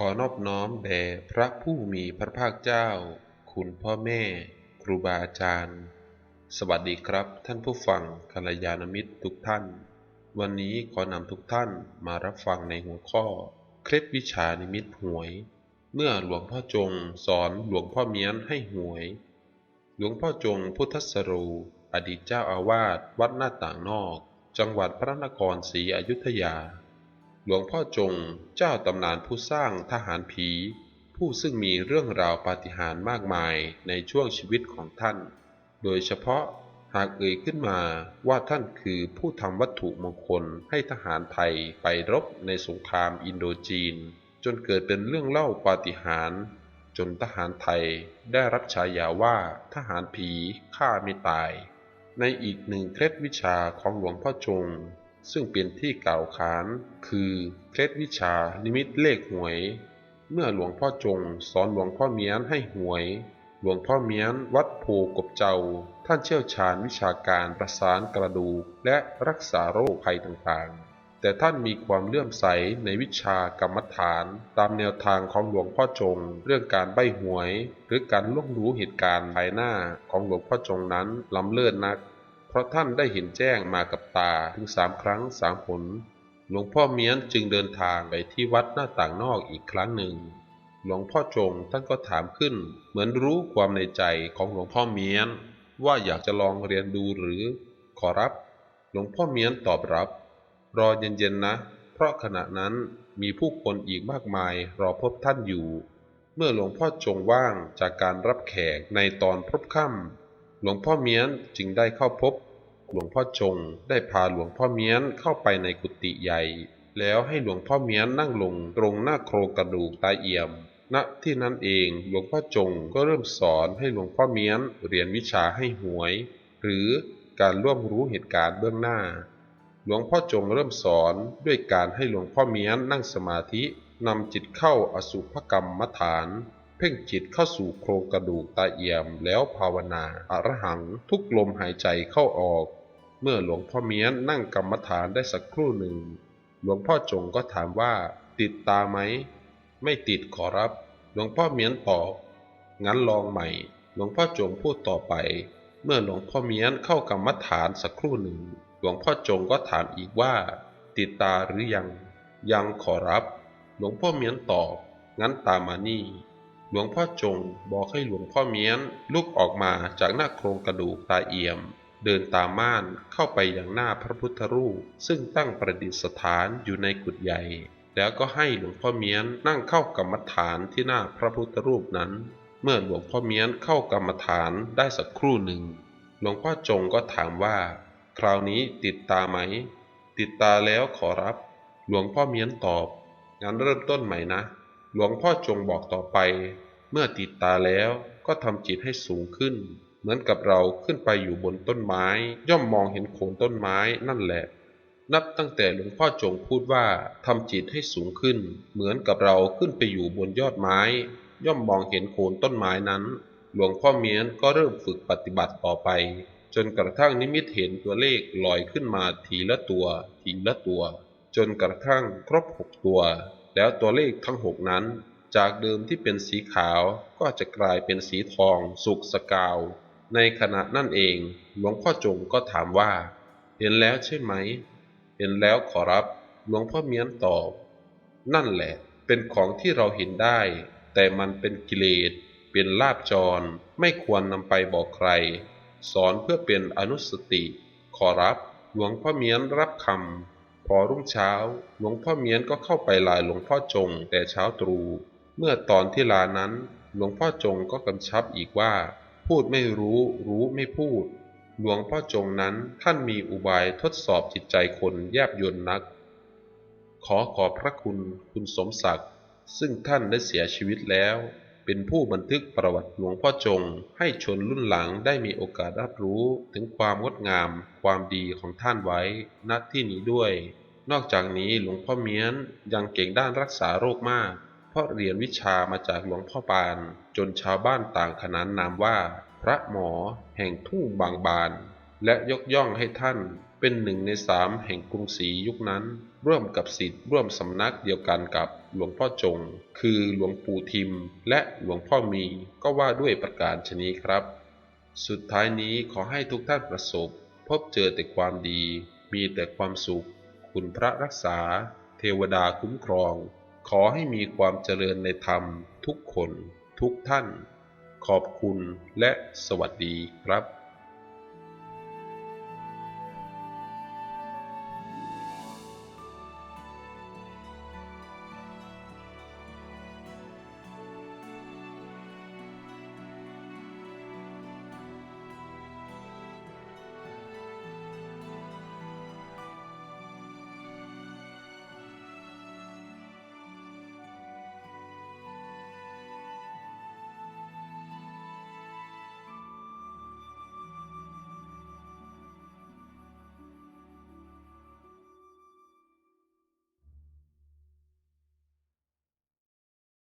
ขอนอบน้อมแด่พระผู้มีพระภาคเจ้า คุณพ่อแม่ ครูบาอาจารย์ สวัสดีครับท่านผู้ฟังกัลยาณมิตรทุกท่าน วันนี้ขอนำทุกท่านมารับฟังในหัวข้อ เคล็ดวิชานิมิตหวย เมื่อหลวงพ่อจงสอนหลวงพ่อเมียนให้หวย หลวงพ่อจงพุทธสรู อดีตเจ้าอาวาสวัดหน้าต่างนอก จังหวัดพระนครศรีอยุธยา หลวงพ่อจงเจ้าตำนานผู้สร้างทหารผี ผู้ซึ่งมีเรื่องราวปาฏิหาริย์มากมายในช่วงชีวิตของท่าน โดยเฉพาะหากเอ่ยขึ้นมาว่าท่านคือผู้ทำวัตถุมงคลให้ทหารไทยไปรบในสงครามอินโดจีน จนเกิดเป็นเรื่องเล่าปาฏิหาริย์จนทหารไทยได้รับฉายาว่าทหารผีฆ่าไม่ตาย ในอีกหนึ่งเคล็ดวิชาของหลวงพ่อจง ซึ่งเป็นที่กล่าวขาน คือเคล็ดวิชานิมิตเลขหวย เมื่อหลวงพ่อจงสอนหลวงพ่อเมียนให้หวย หลวงพ่อเมียนวัดโพกบเจ้า ท่านเชี่ยวชาญวิชาการประสานกระดูกและรักษาโรคภัยต่างๆ แต่ท่านมีความเลื่อมใสในวิชากรรมฐาน ตามแนวทางของหลวงพ่อจง เรื่องการใบหวย หรือการล่วงรู้เหตุการณ์ภายหน้าของหลวงพ่อจงนั้นล้ำเลิศนัก ราะท่านได้เห็นแจ้งมากับตาถึงสามครั้งสามผล หลวงพ่อเมียนจึงเดินทางไปที่วัดหน้าต่างนอกอีกครั้งหนึ่ง หลวงพ่อจงท่านก็ถามขึ้น เหมือนรู้ความในใจของหลวงพ่อเมียน ว่าอยากจะลองเรียนดูหรือ ขอรับ หลวงพ่อเมียนตอบรับ รอเย็นๆนะ เพราะขณะนั้นมีผู้คนอีกมากมายรอพบท่านอยู่ เมื่อหลวงพ่อจงว่างจากการรับแขกในตอนพบค่ำหลวงพ่อเมียนจึงได้เข้าพบ หลวงพ่อจงได้พาหลวงพ่อเมียนเข้าไปในกุฏิใหญ่ แล้วให้หลวงพ่อเมียนนั่งลงตรงหน้าโครงกระดูกตาเอี่ยม ณที่นั้นเองหลวงพ่อจงก็เริ่มสอนให้หลวงพ่อเมียนเรียนวิชาให้หวย หรือการร่วมรู้เหตุการณ์เบื้องหน้า หลวงพ่อจงเริ่มสอนด้วยการให้หลวงพ่อเมียนนั่งสมาธินำจิตเข้าอสุภกรรมฐาน เพ่งจิตเข้าสู่โครงกระดูกตาเอี่ยมแล้วภาวนาอรหังทุกลมหายใจเข้าออก เมื่อหลวงพ่อเมียนนั่งกรรมฐานได้สักครู่หนึ่ง หลวงพ่อจงก็ถามว่า ติดตาไหม ไม่ติดขอรับ หลวงพ่อเมียนตอบงั้นลองใหม่ หลวงพ่อจงพูดต่อไป เมื่อหลวงพ่อเมียนเข้ากรรมฐานสักครู่หนึ่ง หลวงพ่อจงก็ถามอีกว่า ติดตาหรือยัง ยังขอรับ หลวงพ่อเมียนตอบ งั้นตามมานี่ หลวงพ่อจงบอกให้หลวงพ่อเมียนลุกออกมาจากหน้าโครงกระดูกตาเอี่ยม เดินตามม่านเข้าไปอย่างหน้าพระพุทธรูป ซึ่งตั้งประดิษฐานอยู่ในกุฏใหญ่ แล้วก็ให้หลวงพ่อเมียนนั่งเข้ากรรมฐานที่หน้าพระพุทธรูปนั้น เมื่อหลวงพ่อเมียนเข้ากรรมฐานได้สักครู่หนึ่ง หลวงพ่อจงก็ถามว่า คราวนี้ติดตาไหม ติดตาแล้วขอรับ หลวงพ่อเมียนตอบงั้นเริ่มต้นใหม่นะ หลวงพ่อจงบอกต่อไป เมื่อติดตาแล้วก็ทำจิตให้สูงขึ้น เหมือนกับเราขึ้นไปอยู่บนต้นไม้ ย่อมมองเห็นโคนต้นไม้นั่นแหละ นับตั้งแต่หลวงพ่อจงพูดว่าทำจิตให้สูงขึ้น เหมือนกับเราขึ้นไปอยู่บนยอดไม้ ย่อมมองเห็นโคนต้นไม้นั้น หลวงพ่อเมียนก็เริ่มฝึกปฏิบัติต่อไป จนกระทั่งนิมิตเห็นตัวเลขลอยขึ้นมาทีละตัว ทีละตัว จนกระทั่งครบหกตัว แล้วตัวเลขทั้งหกนั้น จากเดิมที่เป็นสีขาวก็จะกลายเป็นสีทองสุกสกาว ในขณะนั่นเองหลวงพ่อจงก็ถามว่า เห็นแล้วใช่ไหม เห็นแล้วขอรับหลวงพ่อเมียนตอบ นั่นแหละเป็นของที่เราเห็นได้ แต่มันเป็นกิเลสเป็นลาบจรไม่ควรนำไปบอกใคร สอนเพื่อเป็นอนุสติ ขอรับหลวงพ่อเมียนรับคำ พอรุ่งเช้าหลวงพ่อเมียนก็เข้าไปลายหลวงพ่อจงแต่เช้าตรู่ เมื่อตอนที่ลานั้น หลวงพ่อจงก็กำชับอีกว่า พูดไม่รู้รู้ไม่พูด หลวงพ่อจงนั้นท่านมีอุบายทดสอบจิตใจคนแยบยลนัก ขอขอบพระคุณคุณสมศักดิ์ซึ่งท่านได้เสียชีวิตแล้ว เป็นผู้บันทึกประวัติหลวงพ่อจง ให้ชนรุ่นหลังได้มีโอกาสรับรู้ถึงความงดงาม ความดีของท่านไว้ณที่นี้ด้วย นอกจากนี้หลวงพ่อเมียนยังเก่งด้านรักษาโรคมาก เพราะเรียนวิชามาจากหลวงพ่อปาน จนชาวบ้านต่างขนานนามว่า พระหมอแห่งทุ่งบางบาน และยกย่องให้ท่านเป็นหนึ่งในสามแห่งกรุงศรียุคนั้น ร่วมกับสิทธิ์ร่วมสำนักเดียวกันกับหลวงพ่อจง คือหลวงปู่ทิม และหลวงพ่อมีก็ว่าด้วยประการชนี้ครับ สุดท้ายนี้ขอให้ทุกท่านประสบ พบเจอแต่ความดี มีแต่ความสุข คุณพระรักษา เทวดาคุ้มครอง ขอให้มีความเจริญในธรรม ทุกคน ทุกท่าน ขอบคุณและสวัสดีครับ